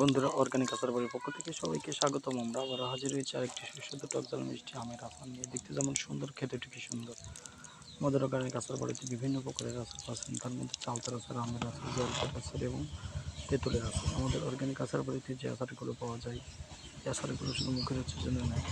বন্ধুরা অর্গানিক আচার বাড়ির পক্ষ থেকে সবাইকে স্বাগতম। আমরা আবার হাজির হয়েছি আরেকটি সুস্বাদু টক ঝাল মিষ্টি আমের আচার নিয়ে। দেখতে যেমন সুন্দর, খেতে ঠিক সুন্দর। আমাদের অর্গানিক আচার বাড়িতে বিভিন্ন প্রকারের আচার পাচ্ছেন। তার মধ্যে চালতার আচার, আমের আচার, জলপাই আচার এবং তেঁতুলের আচার। আমাদের অর্গানিক আচার বাড়িতে যে আচারগুলো পাওয়া যায়, এই আচারগুলো শুধু মুখের হচ্ছে জন্য নয়